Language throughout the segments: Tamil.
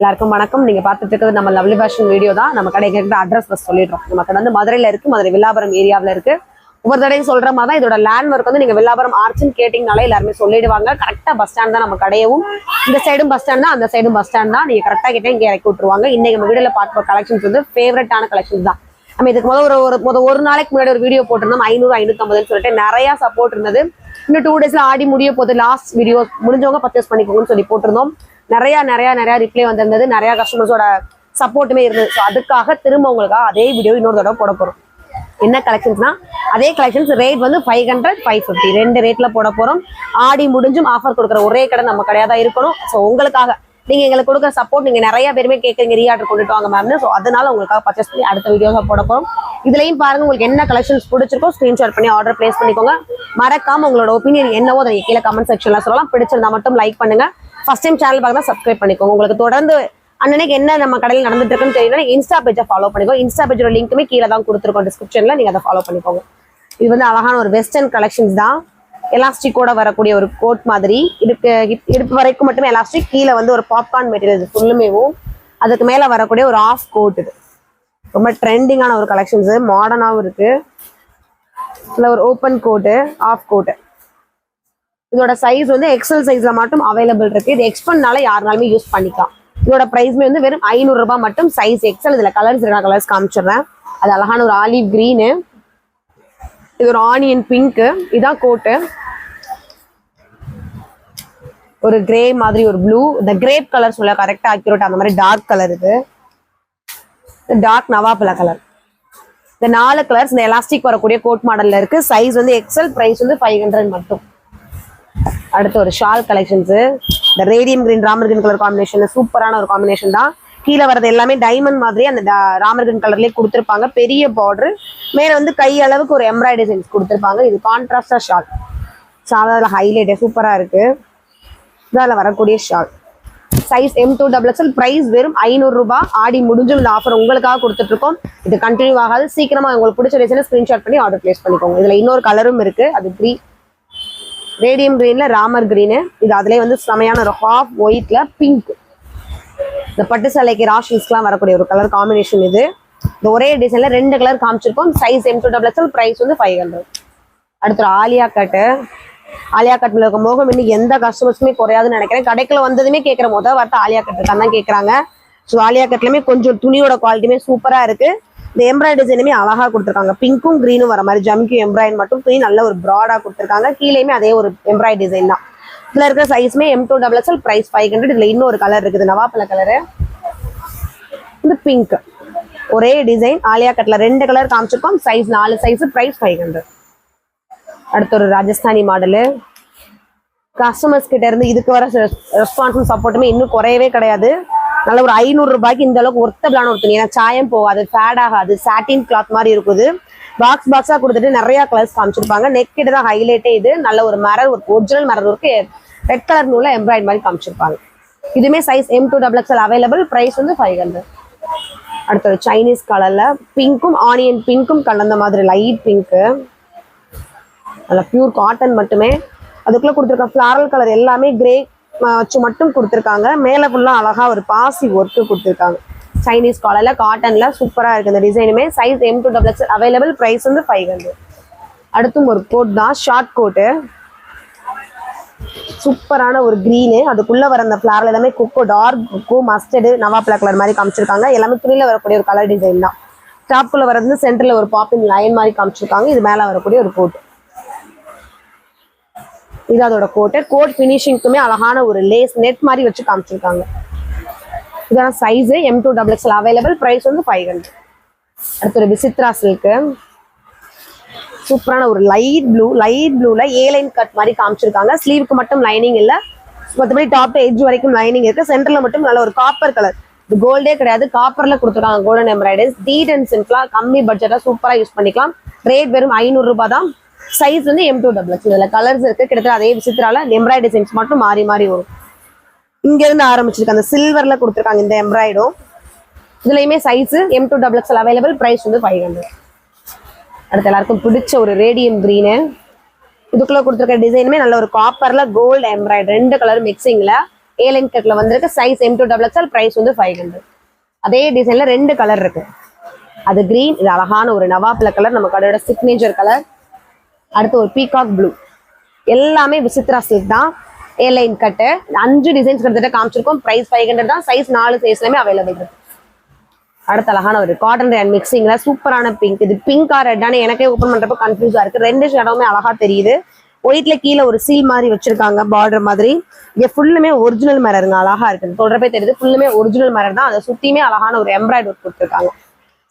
எல்லாருக்கும் வணக்கம். நீங்க பார்த்துட்டு இருக்கிறது நம்ம லவ்லி ஃபேஷன் வீடியோ தான். நம்ம கடை இருக்கிற அட்ரஸ் ஃபஸ்ட் சொல்லிடுறோம். நம்ம கடை வந்து மதுரையில இருக்கு. மதுரை வில்லாபுரம் ஏரியாவில் இருக்கு. ஒவ்வொரு தடையும் சொல்ற மாதிரி தான் இதோட லேண்ட் ஒர்க் வந்து நீங்க வில்லாபுரம் ஆர்ச்சுன்னு கேட்டிங்கனாலே எல்லாருமே சொல்லிடுவாங்க. கரெக்டா பஸ் ஸ்டாண்ட் தான் நம்ம கடையவும். இந்த சைடும் பஸ் ஸ்டாண்ட் தான். அந்த சைடும் பஸ் ஸ்டாண்ட் தான். நீங்க கரெக்டா கிட்டே இங்க இறக்கி விட்டுருவாங்க. இன்னைக்கு நம்ம வீடியோல பார்க்குற கலெக்ஷன்ஸ் வந்து ஃபேவரட்டான கலெக்ஷன்ஸ் தான். நம்ம இதுக்கு முதல் ஒரு ஒரு முத ஒரு நாளைக்கு முன்னாடி ஒரு வீடியோ போட்டிருந்தோம். ஐநூறு ஐநூத்தம்பதுன்னு சொல்லிட்டு நிறைய சப்போர்ட் இருந்தது. இன்னும் டூ டேஸ்ல ஆடி முடிய போது லாஸ்ட் வீடியோ முடிஞ்சவங்க பர்ச்சேஸ் பண்ணிக்கோங்கன்னு சொல்லி போட்டிருந்தோம். நிறைய நிறைய நிறைய ரிப்ளை வந்திருந்தது. நிறைய கஸ்டமர்ஸோட சப்போர்ட்டுமே இருந்தது. ஸோ அதுக்காக திரும்ப உங்களுக்காக அதே வீடியோ இன்னொரு தடவை போட போறோம். என்ன கலெக்ஷன்ஸ்னா அதே கலெக்ஷன்ஸ் ரேட் வந்து ஃபைவ் ஹண்ட்ரட் ஃபைவ் ஃபிஃப்டி ரெண்டு ரேட்ல போட போறோம். ஆடி முடிஞ்சும் ஆஃபர் கொடுக்குற ஒரே கடை நம்ம கடையாக தான் இருக்கணும். ஸோ உங்களுக்காக. நீங்க எங்களுக்கு கொடுக்குற சப்போர்ட் நீங்க நிறைய பேருமே கேட்குறீங்க. ரீஆர்டர் கொண்டுட்டு வாங்க மேம்னு ஸோ அதனால உங்களுக்காக பர்ச்சேஸ் பண்ணி அடுத்த வீடியோஸாக போட போறோம். இதுலயும் பாருங்க உங்களுக்கு என்ன கலெக்ஷன்ஸ் பிடிச்சிருக்கோ ஸ்கிரீன்ஷாட் பண்ணி ஆர்டர் பிளேஸ் பண்ணிக்கோங்க. மறக்காம உங்களோட ஒப்பீனியன் என்னவோ அதை கீழே கமெண்ட் செக்ஷன்ல சொல்லலாம். பிடிச்சிருந்தா மட்டும் லைக் பண்ணுங்க. ஃபர்ஸ்ட் டைம் சேனல் பார்க்கலாம் சப்ஸ்கிரைப் பண்ணிக்கோங்க. உங்களுக்கு தொடர்ந்து அன்னன்னைக்கு என்ன நம்ம கடையில் நடந்துட்டு இருக்குன்னு தெரியல இன்ஸ்டா பேஜை ஃபாலோ பண்ணிக்கோங்க. இன்ஸ்டா பேஜோட லிங்க்குமே கீழே தான் கொடுத்துருக்கோம் டிஸ்கிரிப்ஷன்ல நீங்க அதை ஃபாலோ பண்ணிக்கோங்க. இது வந்து அழகான ஒரு வெஸ்டர்ன் கலெக்ஷன்ஸ் தான். எலாஸ்டிக்கோட வரக்கூடிய ஒரு கோட் மாதிரி. இடுப்பு இடுப்பு வரைக்கும் மட்டுமே எலாஸ்டிக் கீழே வந்து ஒரு பாப்கார்ன் மெட்டீரியல் ஃபுல்லுமேவும் அதுக்கு மேல வரக்கூடிய ஒரு ஆஃப் கோட் இது. ரொம்ப ட்ரெண்டிங்கான ஒரு கலெக்ஷன்ஸ் மாடர்னாகவும் இருக்கு. இதுல ஒரு ஓப்பன் கோட்டு ஆஃப் கோட்டு இதோட சைஸ் வந்து எக்ஸல் சைஸ்ல மட்டும் அவைலபிள் இருக்கு. இது எக்ஸ்பெண்ட்னால யாருனாலுமே யூஸ் பண்ணிக்கலாம். இதோட பிரைஸ்மே வந்து வெறும் ஐநூறுரூபா மட்டும் சைஸ் எக்ஸல் இதில் கலர்ஸ் இருக்கா கலர்ஸ் காமிச்சிடுறேன். அது அழகான ஒரு ஆலிவ் கிரீனு இது ஒரு ஆனியன் பிங்க்கு இதான் கோட்டு ஒரு கிரே மாதிரி ஒரு ப்ளூ இந்த கிரேப் கலர் சொல்ல கரெக்டாக அக்யூரேட் அந்த மாதிரி டார்க் கலர் இது. டார்க் நவாப்பழ கலர் இந்த நாலு கலர்ஸ் இந்த எலாஸ்டிக் வரக்கூடிய கோட் மாடல்ல இருக்கு. சைஸ் வந்து எக்ஸல் பிரைஸ் வந்து ஃபைவ் ஹண்ட்ரட் மட்டும். அடுத்து ஒரு ஷால் கலெக்ஷன்ஸ் இந்த radium green Ramar green colour combination சூப்பரான ஒரு காம்பினேஷன் தான். கீழே வரது எல்லாமே டைமண்ட் மாதிரி அந்த டா- ராமர் கிரீன் கலர்லயே கொடுத்துருப்பாங்க. பெரிய பார்டர் மேல வந்து கை அளவுக்கு ஒரு எம்ப்ராய்டரி டிசைன்ஸ் கொடுத்துருப்பாங்க. இது கான்ட்ராஸ்டா ஷால் சாதாரண ஹைலைட் சூப்பராக இருக்கு. இதில் வரக்கூடிய shawl size M to double XL price வெறும் ஐநூறுரூபா ஆடி முடிஞ்சும் இந்த ஆஃபர் உங்களுக்காக கொடுத்துட்டு இருக்கோம் இது கண்டினியூ ஆகாது. சீக்கிரமாக உங்களுக்கு பிடிச்ச டிசைனை ஸ்க்ரீன்ஷாட் பண்ணி ஆர்டர் பிளேஸ் பண்ணிக்கோங்க. இதில் இன்னொரு கலரும் இருக்கு. அது க்ரீ ரேடியம் க்ரீனில் ராமர் கிரீனு இது அதிலே வந்து செமையான ஒரு ஹாஃப் ஒயிட்டில் பிங்க் இந்த பட்டு சேலைக்கு ராஷன்ஸ்க்குலாம் வரக்கூடிய ஒரு கலர் காம்பினேஷன் இது. இந்த ஒரே டிசைனில் ரெண்டு colour காமிச்சிருக்கோம். Size M to double XL price வந்து ஃபைவ் ஹண்ட்ரட் அடுத்து ஆலியா கட்டு ஆலியா கட்டில் இருக்க முகம் இன்னும் எந்த கஸ்டமர்ஸுமே குறையாதுன்னு நினைக்கிறேன். கடைக்குள்ள வந்ததுமே கேட்குற முதல் வார்த்தை ஆலியா கட் இருக்கான்னு தான் கேட்குறாங்க ஸோ ஆலியா கட்லையுமே கொஞ்சம் துணியோட குவாலிட்டியுமே சூப்பராக இருக்கு. இந்த எம்ப்ராய்டரி டிசைனுமே அழகா கொடுத்துருக்காங்க. பிங்க்கும் க்ரீனும் வர மாதிரி ஜம்கி எம்ப்ராய்ட் மட்டும் துணி நல்ல ஒரு ப்ராடா கொடுத்துருக்காங்க. கீழேயுமே அதே ஒரு எம்ப்ராய்டரி டிசைன் தான். இதில் இருக்கிற சைஸ்மே M two double XL price five hundred இதில் இன்னொரு கலர் இருக்குது. நவாப்பழ கலரு இந்த பிங்க் ஒரே டிசைன் ஆலியா கட்ல ரெண்டு கலர் காமிச்சிருக்கோம். சைஸ் நாலு சைஸ் ப்ரைஸ் ஃபைவ் ஹண்ட்ரட் அடுத்து ஒரு ராஜஸ்தானி மாடலு கஸ்டமர்ஸ் கிட்ட இருந்து இதுக்கு வர ரெஸ்பான்ஸும் சப்போர்ட்டுமே இன்னும் குறையவே கிடையாது. நல்ல ஒரு ஐநூறு ரூபாய்க்கு இந்த அளவுக்கு ஒர்த்தபிளான ஒரு துணி ஏன்னா சாயம் போகாது ஃபேட் ஆகாது சாட்டின் கிளாத் மாதிரி இருக்குது. பாக்ஸ் பாக்ஸா கொடுத்துட்டு நிறைய கலர்ஸ் காமிச்சிருப்பாங்க. நெக் கிட்ட தான் ஹைலைட்டே இது. நல்ல ஒரு மரல் ஒரு ஒரிஜினல் மரல் இருக்கு. ரெட் கலர் நூலில் எம்ப்ராய்ட் மாதிரி காமிச்சிருப்பாங்க. இதுமே size M to double XL available price வந்து ஃபைவ் ஹண்ட்ரட் அடுத்து ஒரு சைனீஸ் கலர்ல பிங்க்கும் ஆனியன் பிங்க்கும் கலந்த மாதிரி லைட் பிங்க்கு நல்லா பியூர் காட்டன் மட்டுமே. அதுக்குள்ளே கொடுத்துருக்க ஃப்ளாரல் கலர் எல்லாமே கிரே வச்சு மட்டும் கொடுத்துருக்காங்க. மேலே ஃபுல்லாக அழகாக ஒரு பாசி ஒர்க்கு கொடுத்துருக்காங்க. சைனீஸ் காலையில் காட்டனில் சூப்பராக இருக்குது இந்த டிசைனுமே size M to double X available price வந்து ஃபைவ் ஹண்ட்ரட் அடுத்தும் ஒரு கோட் தான் ஷார்ட் கோட்டு சூப்பரான ஒரு க்ரீனு அதுக்குள்ளே வர அந்த ஃப்ளாரில் எல்லாமே குக்கோ டார்க் குக்கோ மஸ்டர்டு நவாப்ளா கலர் மாதிரி காமிச்சிருக்காங்க. எல்லாமே துணியில் வரக்கூடிய ஒரு கலர் டிசைன் தான். டாப்குள்ளே வரது சென்டரில் ஒரு பாப்பின் லைன் மாதிரி காமிச்சிருக்காங்க. இது மேலே வரக்கூடிய ஒரு கோட் இது அதோட கோட்டு கோட் ஃபினிஷிங்க்குமே அழகான ஒரு லேஸ் நெட் மாதிரி வச்சு காமிச்சிருக்காங்க. இதான size M two double XL available price வந்து ஃபைவ் ஹண்ட்ரட் அடுத்து ஒரு விசித்ரா சில்க்கு சூப்பரான ஒரு லைட் ப்ளூ லைட் ப்ளூல ஏ லைன் கட் மாதிரி காமிச்சிருக்காங்க. ஸ்லீவுக்கு மட்டும் லைனிங் இல்ல. மற்றபடி டாப் எஜ் வரைக்கும் லைனிங் இருக்கு. சென்டர்ல மட்டும் நல்ல ஒரு காப்பர் கலர் இது கோல்டே கிடையாது. காப்பர்ல கொடுத்துருக்காங்க. கோல்டன் எம்ப்ராய்டரிஸ் டீட் அண்ட் சிம்பிளா கம்மி பட்ஜெட்டா சூப்பரா யூஸ் பண்ணிக்கலாம். ரேட் வெறும் ஐநூறு ரூபாய் தான். சைஸ் வந்து எம் டூ டபுள் எக்ஸ் இதுல கலர்ஸ் இருக்கு. கிட்டத்தட்ட அதே விசித்திரால எம்ப்ராய்டரி டிசைன்ஸ் மட்டும் மாறி மாறி வரும். இங்க இருந்து ஆரம்பிச்சிருக்கு அந்த சில்வர்ல கொடுத்துருக்காங்க இந்த எம்ப்ராய்டும் இதுலயுமே size M to double XL available price வந்து ஃபைவ் ஹண்ட்ரட் அடுத்து எல்லாருக்கும் பிடிச்ச ஒரு ரேடியம் க்ரீனு இதுக்குள்ள கொடுத்துருக்க டிசைனுமே நல்ல ஒரு காப்பர்ல கோல்டு எம்ப்ராய்டரி ரெண்டு கலர் மிக்சிங்ல ஏலென் லைன் கட்ல வந்திருக்கு size M to double XL price வந்து ஃபைவ் ஹண்ட்ரட் அதே டிசைன்ல ரெண்டு கலர் இருக்கு. அது கிரீன் இது அழகான ஒரு நவாப்ல கலர் நம்ம கடையோட சிக்னேச்சர் கலர் அடுத்து ஒரு பீகாக் ப்ளூ எல்லாமே விசித்ரா சில்க் தான். ஏலைன் கட்டு அஞ்சு டிசைன்ஸ் கிட்டத்தட்ட காமிச்சிருக்கோம். ப்ரைஸ் ஃபைவ் ஹண்ட்ரட் தான். சைஸ் நாலு சைஸ்லயுமே அவைலபிள் இருக்கு அடுத்த அழகான ஒரு காட்டன் ரேண்ட் மிக்சிங்ல சூப்பரான பிங்க் இது பிங்க் ஆர் எனக்கே ஓப்பன் பண்றப்ப கன்ஃபியூஸா இருக்கு. ரெண்டு ஷேடோவுமே அழகா தெரியுது. ஒயிட்ல கீழே ஒரு சீல் மாதிரி வச்சிருக்காங்க பார்டர் மாதிரி. இங்க ஃபுல்லுமே ஒரிஜினல் மரருங்க அழகா இருக்கு. சொல்றப்பே தெரியுது. ஃபுல்லுமே ஒரிஜினல் மரர் தான். அதை சுத்தியுமே அழகான ஒரு எம்ப்ராய்டரி ஒர்க் கொடுத்துருக்காங்க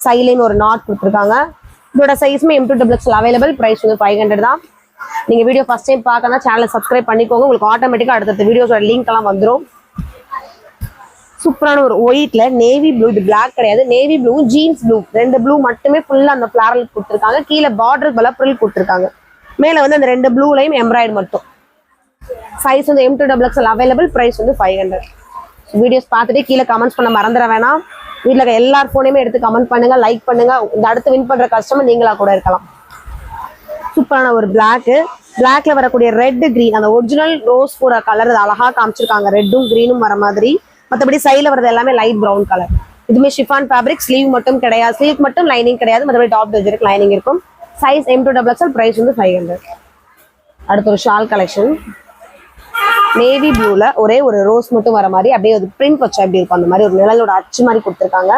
சைலைன் ஒரு நாட் கொடுத்துருக்காங்க. இதோட சைஸ்மே M to double available price வந்து ஃபைவ் ஹண்ட்ரட் தான். நீங்கள் வீடியோ ஃபஸ்ட் டைம் பார்க்கணும் சேனலை சப்ஸ்கிரைப் பண்ணிக்கோங்க. உங்களுக்கு ஆட்டோமேட்டிக்காக அடுத்தடுத்த வீடியோஸோட லிங்க் எல்லாம் வந்துரும். சூப்பரான ஒரு ஒயிட்ல நேவி ப்ளூ இது பிளாக் கிடையாது. நேவி ப்ளூ ஜீன்ஸ் ப்ளூ ரெண்டு ப்ளூ மட்டுமே ஃபுல்லாக அந்த ஃபிளாரல் கொடுத்துருக்காங்க. கீழே பார்டர் பல ப்ரில் கொடுத்துருக்காங்க. மேல வந்து அந்த ரெண்டு ப்ளூலையும் எம்ப்ராய்டு மட்டும். சைஸ் வந்து M to double XL available price வந்து ஃபைவ் ஹண்ட்ரட் வீடியோஸ் பார்த்துட்டு கீழே கமெண்ட்ஸ் பண்ண மறந்துட வேணாம். வீட்டில் இருக்க எல்லார் ஃபோனையுமே எடுத்து கமெண்ட் பண்ணுங்க லைக் பண்ணுங்க. இந்த அடுத்து வின் பண்ற கஸ்டமர் நீங்களா கூட இருக்கலாம். சூப்பரான ஒரு பிளாக்கு பிளாக்ல வரக்கூடிய ரெட் கிரீன் அந்த ஒரிஜினல் ரோஸ் கூட கலர் அழகா காமிச்சிருக்காங்க. ரெட்டும் கிரீனும் வர மாதிரி. மற்றபடி சைடில் வரது எல்லாமே லைட் ப்ரௌன் கலர் இதுமே ஷிஃபான் ஃபேப்ரிக் ஸ்லீவ் மட்டும் கிடையாது. ஸ்லீவ் மட்டும் லைனிங் கிடையாது. மற்றபடி டாப் டெஜருக்கு லைனிங் இருக்கும். Size M to double XL price வந்து ஃபைவ் ஹண்ட்ரட் அடுத்து ஒரு ஷால் கலெக்ஷன் நேவி ப்ளூல ஒரே ஒரு ரோஸ் மட்டும் வர மாதிரி அப்படியே ஒரு பிரிண்ட் வச்சா எப்படி இருக்கும்? அந்த மாதிரி ஒரு நிழலோட அச்சு மாதிரி கொடுத்துருக்காங்க.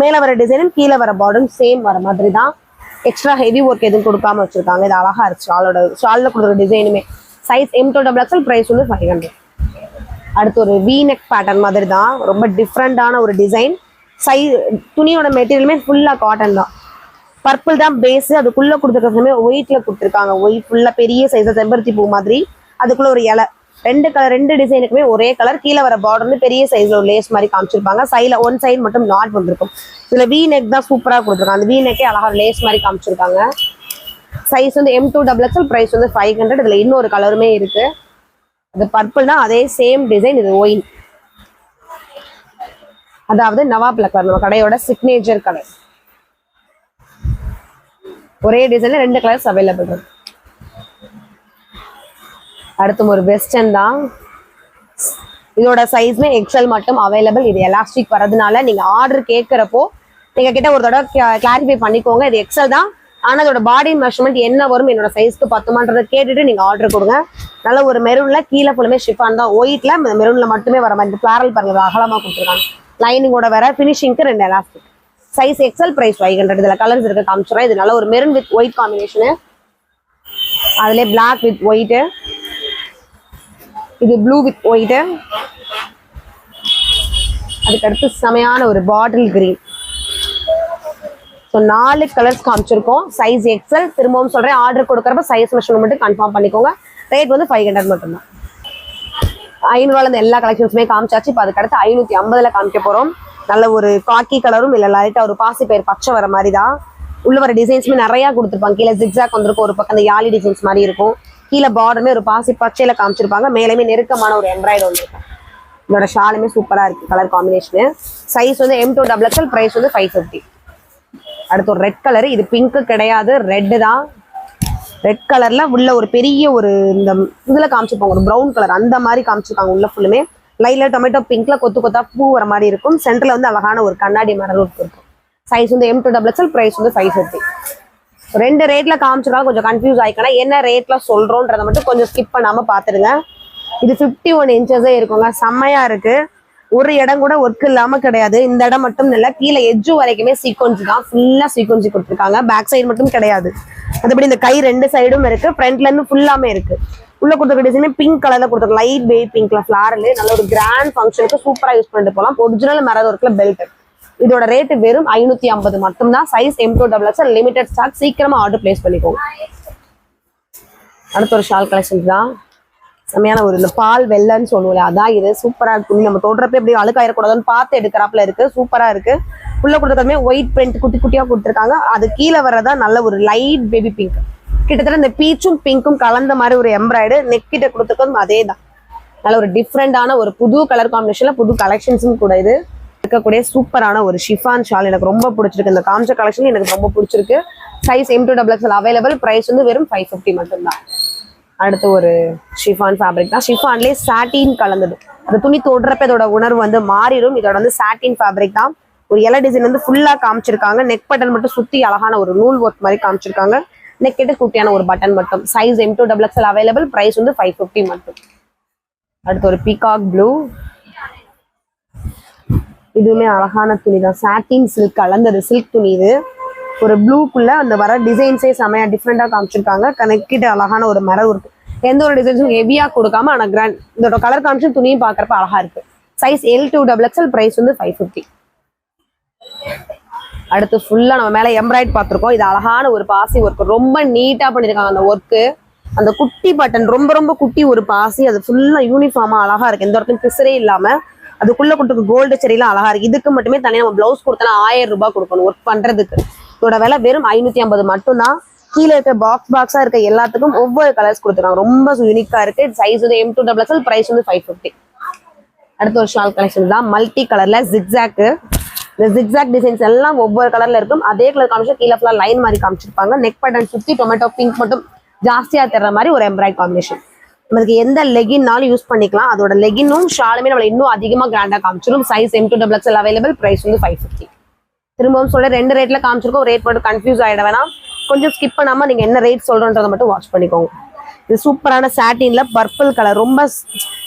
மேல வர டிசைனும் கீழே வர பார்டரும் சேம் வர மாதிரி தான். எக்ஸ்ட்ரா ஹெவி ஒர்க் எதுவும் கொடுக்காம வச்சிருக்காங்க. இது அழகா இருக்கு. ஷாலோட ஷாலில் கொடுக்குற டிசைனுமே size M to double XL price வந்து ஃபைவ் ஹண்ட்ரட் அடுத்து ஒரு வி நெக் பேட்டர்ன் மாதிரி தான். ரொம்ப டிஃப்ரெண்டான ஒரு டிசைன் சை துணியோட மெட்டீரியலுமே ஃபுல்லாக காட்டன் தான். பர்பிள் தான் பேஸு அதுக்குள்ளே கொடுத்துருக்கமே ஒயிட்ல கொடுத்துருக்காங்க. ஒயிட் ஃபுல்லாக பெரிய சைஸில் செம்பருத்தி பூ மாதிரி. அதுக்குள்ளே ஒரு இலை. ரெண்டு கலர் ரெண்டு டிசைனுக்குமே ஒரே கலர் கீழே வர பார்டர் வந்து பெரிய சைஸ்ல ஒரு லேஸ் மாதிரி காமிச்சிருப்பாங்க. சைட்ல ஒன் சைடு மட்டும் நாட் வந்திருக்கும். இதுல வி நெக் தான் சூப்பரா கொடுத்துருக்காங்க. அந்த வி நெக்கே அழகா லேஸ் மாதிரி காமிச்சிருக்காங்க. சைஸ் வந்து M to double XL price வந்து ஃபைவ் ஹண்ட்ரட் இதுல இன்னொரு கலருமே இருக்கு. இது பர்பிள்னா அதே சேம் டிசைன் இது ஒயின் அதாவது நவாப்ல கலர் நம்ம கடையோட சிக்னேச்சர் கலர் ஒரே டிசைன்ல ரெண்டு கலர்ஸ் அவைலபிள் இருக்கு. அடுத்து ஒரு வெஸ்டர்ன் தான். இதோட சைஸ்மே எக்ஸல் மட்டும் அவைலபிள் இது எலாஸ்டிக் வரதுனால நீங்க ஆர்டர் கேட்குறப்போ நீங்க கிட்ட ஒரு தடவை கிளாரிஃபை பண்ணிக்கோங்க. இது எக்ஸல் தான். ஆனா அதோட பாடி மெஷர்மெண்ட் என்ன வரும் என்னோட சைஸ்க்கு பத்துமான்றதை கேட்டுட்டு நீங்க ஆர்டர் கொடுங்க. நல்ல ஒரு மெரூனில் கீழே ஃபுல்லுமே ஷிஃபான் தான். ஒயிட்ல மெரூனில் மட்டுமே வர மாதிரி பிளாரல் பாருங்க அகலமா கொடுத்துருக்காங்க. லைனிங்கோட வர ஃபினிஷிங்க்கு ரெண்டு elastic size XL price five hundred இதுல கலர்ஸ் இருக்க காமிச்சிடுறேன். இது நல்ல ஒரு மெரூன் வித் ஒயிட் காம்பினேஷனு அதுலேயே பிளாக் வித் ஒயிட்டு இது ப்ளூ வித் ஒயிட்டு அதுக்கடுத்து செமையான ஒரு பாட்டில் கிரீன் ஸோ நாலு கலர்ஸ் காமிச்சிருக்கோம். சைஸ் எக்ஸல் திரும்பவும் சொல்றேன் ஆர்டர் கொடுக்குறப்ப சைஸ் மெஷன் மட்டும் கன்ஃபார்ம் பண்ணிக்கோங்க. ரேட் வந்து ஃபைவ் ஹண்ட்ரட் மட்டும்தான். ஐநூறுவால இந்த எல்லா கலெக்ஷன்ஸுமே காமிச்சாச்சு. இப்போ அதுக்கடுத்து ஐநூற்றி ஐம்பதில் காமிக்க போகிறோம் நல்ல ஒரு காக்கி கலரும் இல்லை லைட்டாக ஒரு பாசி பயிர் பச்சை வர மாதிரி தான் உள்ள வர டிசைன்ஸுமே நிறையா கொடுத்துருப்பாங்க. கீழே ஜிக்ஸாக் வந்திருக்கும். ஒரு பக்கம் அந்த யாலி டிசைன்ஸ் மாதிரி இருக்கும். கீழே பார்டருமே ஒரு பாசி பச்சையில காமிச்சிருப்பாங்க. மேலேயுமே நெருக்கமான ஒரு எம்ப்ராய்டு வந்திருக்கும் இதோட ஷாலுமே சூப்பராக இருக்கு கலர் காம்பினேஷனு சைஸ் வந்து M to double XL price வந்து ஃபைவ் ஃபிஃப்டி அடுத்து ஒரு ரெட் கலரு இது பிங்க் கிடையாது ரெட்டு தான். ரெட் கலர்ல உள்ள ஒரு பெரிய ஒரு இந்த இதுல காமிச்சிருப்பாங்க ஒரு ப்ரௌன் கலர் அந்த மாதிரி காமிச்சிருக்காங்க உள்ள ஃபுல்லுமே லைட்டில் டொமேட்டோ பிங்க்ல கொத்து கொத்தா பூ வர மாதிரி இருக்கும். சென்டரில் வந்து அழகான ஒரு கண்ணாடி மரம் இருக்கும் சைஸ் வந்து M to double XL price வந்து ஃபைவ் ஃபிஃப்டி ரெண்டு ரேட்ல காமிச்சிருக்காங்க கொஞ்சம் கன்ஃபியூஸ் ஆயிக்கணும் என்ன ரேட்ல சொல்றோன்றத மட்டும் கொஞ்சம் ஸ்கிப் பண்ணாம பாத்துருங்க. இது 51 ஒன் இன்ச்சஸே இருக்குங்க. செம்மையா இருக்கு. ஒரு இடம் கூட ஒர்க் இல்லாம கிடையாது. இந்த இடம் மட்டும் இல்ல கீழே எஜ்ஜு வரைக்குமே சீக்வன்ஸ் தான். ஃபுல்லா சீக்வன்ஸ் கொடுத்துருக்காங்க. பேக் சைடு மட்டும் கிடையாது. அதுபடி இந்த கை ரெண்டு சைடும் இருக்கு. ஃப்ரண்ட்ல இருந்து ஃபுல்லாமே இருக்கு. உள்ள கொடுத்துருக்க டிசைன் பிங்க் கலர்ல கொடுத்துருக்கு. லைட் பேபி பிங்க்ல ஃபிளாரல் நல்ல ஒரு கிராண்ட் ஃபங்க்ஷனுக்கு சூப்பரா யூஸ் பண்ணிட்டு போகலாம் ஒரிஜினல் மரம் ஒர்க்ல பெல்ட் இதோட ரேட்டு வெறும் ஐநூத்தி ஐம்பது மட்டும்தான். Size M to double X limited stock சீக்கிரமா ஆர்டர் பிளேஸ் பண்ணிக்கோங்க. அடுத்த ஒரு ஷால் கலெக்ஷன் தான். செம்மையான ஒரு இந்த பால் வெள்ளன்னு சொல்லுவோம்ல அதான் இது. சூப்பரா இருக்கு. நம்ம தொடுறப்ப எப்படி அழுக்காயிடக்கூடாதுன்னு பார்த்து எடுக்கிறாப்புல இருக்கு. சூப்பரா இருக்கு. உள்ள கொடுத்ததுமே ஒயிட் பிரிண்ட் குட்டி குட்டியா கொடுத்துருக்காங்க. அது கீழே வர்றதா நல்ல ஒரு லைட் பேபி பிங்க் கிட்டத்தட்ட இந்த பீச்சும் பிங்க்கும் கலந்த மாதிரி ஒரு எம்ப்ராய்டு நெக் கிட்ட அதே தான் நல்ல ஒரு டிஃப்ரெண்டான ஒரு புது கலர் காம்பினேஷன்ல புது கலெக்ஷன்ஸும் கூட இது. இருக்கக்கூடிய சூப்பரான ஒரு ஷிஃபான் ஷால் எனக்கு ரொம்ப பிடிச்சிருக்கு. இந்த காமிச்ச கலெக்ஷன் எனக்கு ரொம்ப பிடிச்சிருக்கு. Size M to double XL available price வந்து வெறும் ஃபைவ் ஃபிஃப்டி மட்டும்தான். அடுத்து ஒரு ஷிஃபான் ஃபேப்ரிக் தான். ஷிஃபான்லேயே சாட்டின் கலந்தது. அந்த துணி தொடுறப்ப இதோட உணர்வு வந்து மாறிடும். இதோட வந்து சாட்டின் ஃபேப்ரிக் தான். ஒரு இலை டிசைன் வந்து ஃபுல்லா காமிச்சிருக்காங்க. நெக் பட்டன் மட்டும் சுற்றி அழகான ஒரு நூல் ஒர்க் மாதிரி காமிச்சிருக்காங்க. நெக் கிட்ட குட்டியான ஒரு பட்டன் மட்டும். Size M to double XL available price வந்து ஃபைவ் ஃபிஃப்டி மட்டும். அடுத்து ஒரு பீகாக் ப்ளூ இதுவுமே அழகான துணி தான். சாட்டின் சில்க் கலந்தது சில்க் துணி இது. ஒரு ப்ளூக்குள்ள அந்த வர டிசைன்ஸே செமையா டிஃப்ரெண்டா காமிச்சிருக்காங்க. கனெக்டிட் அழகான ஒரு மரம் இருக்கு. எந்த ஒரு டிசைன்ஸும் ஹெவியா கொடுக்காம ஆனா கிராண்ட் இதோட கலர் காமிச்சு துணியும் பாக்குறப்ப அழகா இருக்கு. Size L to double XL price வந்து ஃபைவ் ஃபிஃப்டி அடுத்து ஃபுல்லா நம்ம மேல எம்ப்ராய்ட் பார்த்துருக்கோம். இது அழகான ஒரு பாசி ஒர்க் ரொம்ப நீட்டா பண்ணிருக்காங்க அந்த ஒர்க்கு அந்த குட்டி பட்டன் ரொம்ப ரொம்ப குட்டி ஒரு பாசி. அது ஃபுல்லா யூனிஃபார்மா அழகா இருக்கு. எந்த ஒர்க்கும் பிசரே இல்லாம அதுக்குள்ள கொடுத்துருக்கு கோல்டு செடிலாம் அழகா இருக்கு. இதுக்கு மட்டுமே தனியாக நம்ம பிளவுஸ் கொடுத்தனா ஆயிரம் ரூபாய் கொடுக்கணும் ஒர்க் பண்றதுக்கு. இதோட விலை வெறும் ஐநூத்தி ஐம்பது மட்டும்தான். கீழே இருக்க பாக்ஸ் பாக்ஸா இருக்க எல்லாத்துக்கும் ஒவ்வொரு கலர்ஸ் கொடுத்துருக்காங்க. ரொம்ப யூனிக்கா இருக்கு. சைஸ் வந்து M to double XL price வந்து ஃபைவ் ஃபிஃப்டி அடுத்த ஒரு ஷால் கலெக்ஷன் தான். மல்டி கலர்ல ஜிக்ஸாக்கு இந்த ஜிக்ஸாக் டிசைன்ஸ் எல்லாம் ஒவ்வொரு கலர்ல இருக்கும். அதே கலர் காமிச்சு கீழே ஃபுல்லா லைன் மாதிரி காமிச்சிருப்பாங்க. நெக் பட்டன் சுத்தி டொமேட்டோ பிங்க் மட்டும் ஜாஸ்தியா தர்ற மாதிரி ஒரு எம்ப்ராய்ட் காம்பினேஷன் நமக்கு எந்த லெகின்னாலும் யூஸ் பண்ணிக்கலாம். அதோட லெகினும் ஷாலுமே நம்மள இன்னும் அதிகமா கிராண்டாக காமிச்சிடும் size M to double XL available price வந்து ஃபைவ் ஃபிஃப்டி திரும்பவும் சொல்ல ரெண்டு ரேட்ல காமிச்சிருக்கோம். ரேட் மட்டும் கன்ஃபியூஸ் ஆயிட வேணாம். கொஞ்சம் ஸ்கிப் பண்ணாமல் நீங்க என்ன ரேட் சொல்கிறோன்றதை மட்டும் வாட்ச் பண்ணிக்கோங்க. இது சூப்பரான சாட்டின்ல பர்பிள் கலர் ரொம்ப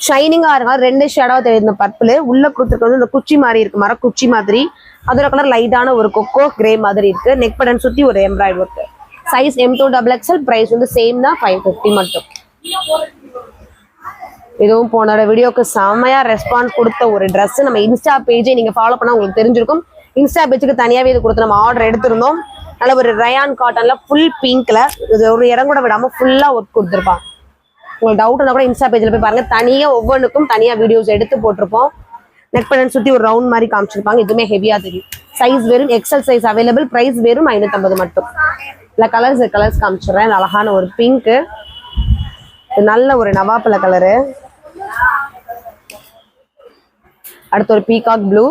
ஷைனிங்கா இருக்கா ரெண்டு ஷேடாவா தெரியுது இந்த பர்பிள் உள்ள கொடுத்துருக்கிறது இந்த குச்சி மாதிரி இருக்கு. மர குச்சி மாதிரி. அதோட கலர் லைட்டான ஒரு கொக்கோ கிரே மாதிரி இருக்கு. நெக் பட்டன் சுத்தி ஒரு embroider work size M to double XL price வந்து சேம் தான். ஃபைவ் ஃபிஃப்டி மட்டும். இதுவும் போனோட வீடியோக்கு செம்மையா ரெஸ்பான்ஸ் கொடுத்த ஒரு ட்ரெஸ் நம்ம இன்ஸ்டா பேஜை நீங்க ஃபாலோ பண்ணா உங்களுக்கு தெரிஞ்சிருக்கும். இன்ஸ்டா பேஜுக்கு தனியாவே இது கொடுத்து நம்ம ஆர்டர் எடுத்திருந்தோம். நல்ல ஒரு ரயான் காட்டன்ல ஃபுல் பிங்க்ல இது ஒரு இடம் கூட விடாம ஃபுல்லா ஒர்க் கொடுத்துருப்பாங்க உங்களுக்கு டவுட் இருந்தா கூட இன்ஸ்டா பேஜ்ல போய் பாருங்க. தனியா ஒவ்வொன்றுக்கும் தனியா வீடியோஸ் எடுத்து போட்டிருப்போம். நெக் பட்டன் சுத்தி ஒரு ரவுண்ட் மாதிரி காமிச்சிருப்பாங்க. இதுவுமே ஹெவியா தெரியும். சைஸ் வெறும் எக்ஸல் சைஸ் அவைலபிள் பிரைஸ் வெறும் ஐநூத்தம்பது மட்டும். இல்ல கலர்ஸ் கலர்ஸ் காமிச்சிடுறேன். அழகான ஒரு பிங்க் நல்ல ஒரு நவாப்பழ கலரு அடுத்து ஒரு பீகாக் ப்ளூ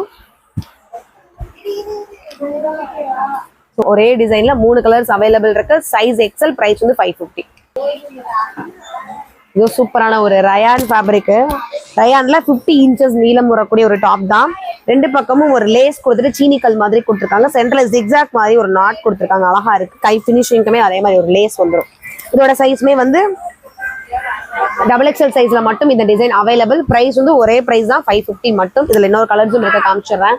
ஒரே டிசைன்ல மூணு கலர்ஸ் அவைலபிள் இருக்கு. சைஸ் எக்ஸல் பிரைஸ் வந்து ஃபைவ் ஃபிஃப்டி இது சூப்பரான ஒரு ரயான் ஃபேப்ரிக்கு ரயான்ல 50 இன்ச்சஸ் நீளம் வரக்கூடிய ஒரு டாப் தான். ரெண்டு பக்கமும் ஒரு லேஸ் கொடுத்துட்டு சீனிக்கல் மாதிரி கொடுத்துருக்காங்க. சென்டர்ல ஜிக்ஸாக் மாதிரி ஒரு நாட் கொடுத்துருக்காங்க. அழகா இருக்கு. கை ஃபினிஷிங்க்குமே அதே மாதிரி ஒரு லேஸ் வந்துடும் இதோட சைஸ்மே வந்து டபுள் எக்ஸ்எல் சைஸ்ல மட்டும் இந்த டிசைன் அவைலபிள் பிரைஸ் வந்து ஒரே பிரைஸ் தான். ஃபைவ் ஃபிஃப்டி மட்டும். இதுல இன்னொரு கலர்ஸும் இருக்க. காமிச்சிடுறேன்.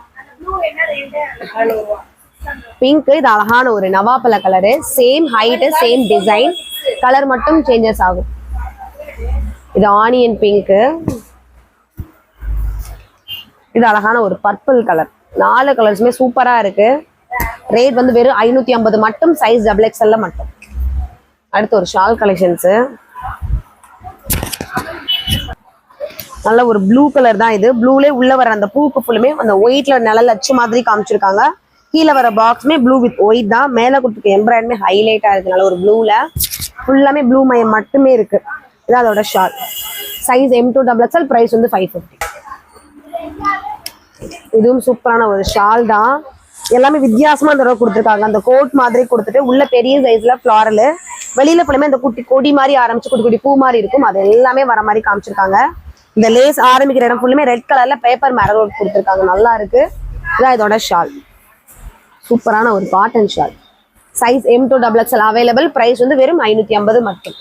பிங்க் இது அழகான ஒரு நவாப்பழ colour same height same design colour மட்டும் சேஞ்சஸ் ஆகும். இது ஆனியன் பிங்க் இது அழகான ஒரு பர்பிள் கலர் நாலு கலர்ஸுமே சூப்பரா இருக்கு. ரேட் வந்து வெறும் ஐநூத்தி ஐம்பது மட்டும். சைஸ் டபுள் எக்ஸ்எல்ல மட்டும். அடுத்து ஒரு ஷால் கலெக்ஷன்ஸ் நல்ல ஒரு ப்ளூ கலர் தான் இது. ப்ளூலே உள்ள வர அந்த பூக்கு ஃபுல்லுமே அந்த ஒயிட்ல நிழல் அச்சு மாதிரி காமிச்சிருக்காங்க. கீழே வர பாக்ஸுமே ப்ளூ வித் ஒயிட் தான். மேலே கொடுத்துருக்க எம்ப்ராய்டுமே ஹைலைட்டாக இருக்கு. நல்ல ஒரு ப்ளூல ஃபுல்லாமே ப்ளூ மயம் மட்டுமே இருக்கு. இது அதோட shawl size M to double XL price வந்து ஃபைவ் ஃபிஃப்டி இதுவும் சூப்பரான ஒரு ஷால் தான். எல்லாமே வித்தியாசமா இந்த தடவை கொடுத்துருக்காங்க. அந்த கோட் மாதிரி கொடுத்துட்டு உள்ள பெரிய சைஸ்ல ஃப்ளாரலு வெளியில ஃபுல்லுமே அந்த குட்டி கொடி மாதிரி ஆரம்பிச்சு குட்டி குட்டி பூ மாதிரி இருக்கும். அது எல்லாமே வர மாதிரி காமிச்சிருக்காங்க. இந்த லேஸ் ஆரம்பிக்கிற இடம் ஃபுல்லுமே ரெட் கலர்ல பேப்பர் மேரல் ஒர்க் கொடுத்துருக்காங்க. நல்லா இருக்கு. இதான் இதோட ஷால் சூப்பரான ஒரு cotton shawl size M to double XL available price வந்து வெறும் ஐநூத்தி ஐம்பது மட்டும்.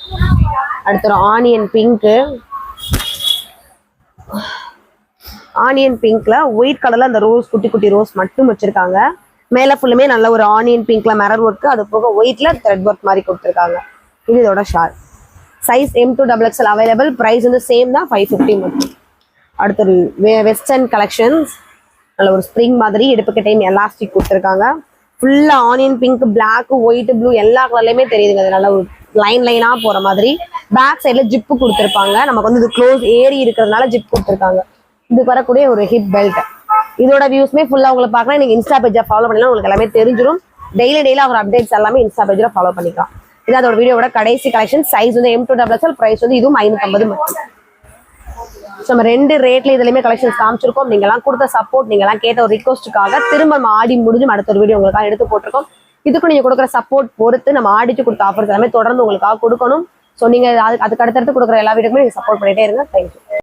அடுத்து ஒரு ஆனியன் பிங்க்கு ஆனியன் பிங்க்ல ஒயிட் கலர்ல அந்த ரோஸ் குட்டி குட்டி ரோஸ் மட்டும் வச்சிருக்காங்க. மேல ஃபுல்லுமே நல்ல ஒரு ஆனியன் பிங்க்ல மெரர் ஒர்க் அது போக ஒயிட்ல த்ரெட் ஒர்க் மாதிரி கொடுத்துருக்காங்க. இது இதோட shawl size M to double XL available price வந்து சேம் தான் ஃபைவ் ஃபிஃப்டி மட்டும். அடுத்து வெஸ்டர்ன் கலெக்ஷன்ஸ் நல்ல ஒரு ஸ்ப்ரிங் மாதிரி இடுப்புக்கிட்டையும் எலாஸ்டிக் கொடுத்துருக்காங்க. ஃபுல்லா onion pink black white blue எல்லா கலர்லயுமே தெரியுதுங்க. அது நல்ல ஒரு லைன் லைனா போற மாதிரி. பேக் சைடுல ஜிப்பு கொடுத்துருப்பாங்க. நமக்கு வந்து இது க்ளோஸ் ஏறி இருக்கிறதுனால ஜிப் கொடுத்துருக்காங்க. இது வரக்கூடிய ஒரு ஹிப் பெல்ட் இதோட வியூஸ்மே ஃபுல்லாக உங்களை பார்க்கலாம் நீங்கள் இன்ஸ்டா பேஜை ஃபாலோ பண்ணலாம் உங்களுக்கு எல்லாமே தெரிஞ்சிடும் டெய்லி டெய்லி அவர் அப்டேட்ஸ் எல்லாமே இன்ஸ்டா பேஜில் ஃபாலோ பண்ணிக்கலாம். இது அதோட வீடியோட கடைசி கலெக்ஷன் சைஸ் வந்து M to double XL price வந்து இதுவும் ஐநூத்தம்பது மட்டும். ஸோ நம்ம ரெண்டு ரேட்ல இதுலயுமே கலெக்ஷன்ஸ் காமிச்சிருக்கோம். நீங்க கொடுத்த சப்போர்ட் நீங்க எல்லாம் கேட்ட ஒரு ரிக்வஸ்ட்டுக்காக திரும்ப நம்ம ஆடி முடிஞ்சு அடுத்த ஒரு வீடியோ உங்களுக்காக எடுத்து போட்டிருக்கோம். இதுக்கு நீங்க கொடுக்குற சப்போர்ட் பொறுத்து நம்ம ஆடிச்சு கொடுத்த ஆஃபர்ஸ் எல்லாமே தொடர்ந்து உங்களுக்காக கொடுக்கணும். ஸோ நீங்க அதுக்கு அதுக்கு அடுத்தடுத்து கொடுக்குற எல்லா வீட்டுக்குமே நீங்க சப்போர்ட் பண்ணிட்டே இருங்க. தேங்க்யூ